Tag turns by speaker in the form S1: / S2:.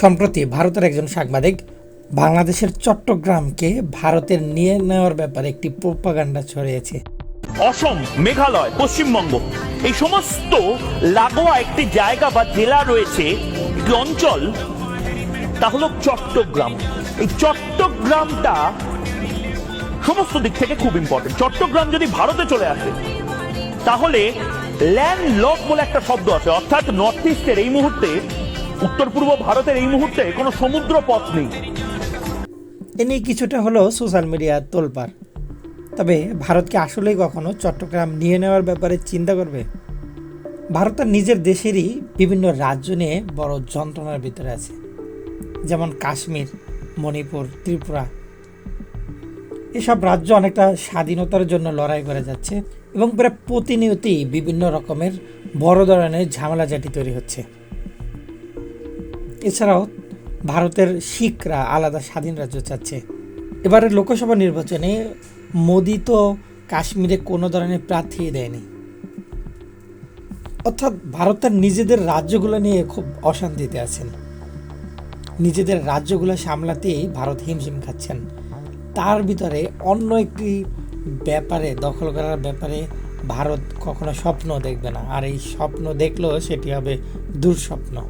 S1: সম্প্রতি ভারতের একজন সাংবাদিক বাংলাদেশের চট্টগ্রামকে ভারতের নিয়ে নেওয়ার ব্যাপারে একটি প্রোপাগান্ডা ছড়িয়েছে।
S2: অসম, মেঘালয়, পশ্চিমবঙ্গ, এই সমস্ত লাগোয়া একটি জায়গা বা জেলা রয়েছে, একটি অঞ্চল, তা হলো চট্টগ্রাম। এই চট্টগ্রামটা সমস্ত দিক থেকে খুব ইম্পর্টেন্ট চট্টগ্রাম যদি ভারতে চলে আসে, তাহলে ল্যান্ড লক বলে একটা শব্দ আছে, অর্থাৎ নর্থ ইস্টের এই মুহূর্তে উত্তর পূর্ব ভারতের এই মুহূর্তে কোনো সমুদ্র পথ নেই।
S1: এ নিয়ে কিছুটা হলেও সোশ্যাল মিডিয়ার তোলপাড়। তবে ভারতকে আসলেই কখনো চট্টগ্রাম নিয়ে নেওয়ার ব্যাপারে চিন্তা করবে? ভারত তার নিজের দেশেরই বিভিন্ন রাজ্য নিয়ে বড় যন্ত্রণার ভিতরে আছে। যেমন কাশ্মীর, মণিপুর, ত্রিপুরা। এসব রাজ্য অনেকটা স্বাধীনতার জন্য লড়াই করে যাচ্ছে এবং প্রায় প্রতিনিয়তই বিভিন্ন রকমের বড় ধরনের ঝামেলা জাতি তৈরি হচ্ছে। এছাড়াও ভারতের শিখরা আলাদা স্বাধীন রাজ্য চাচ্ছে। এবারের লোকসভা নির্বাচনে মোদি তো কাশ্মীরে কোনো ধরনের প্রার্থী দেয়নি। অর্থাৎ ভারত তার নিজেদের রাজ্যগুলো নিয়ে খুব অশান্তিতে আছেন। নিজেদের রাজ্যগুলো সামলাতেই ভারত হিমশিম খাচ্ছেন। তার ভিতরে অন্য একটি ব্যাপারে, দখল করার ব্যাপারে ভারত কখনো স্বপ্ন দেখবে না। আর এই স্বপ্ন দেখলেও সেটি হবে দুঃস্বপ্ন।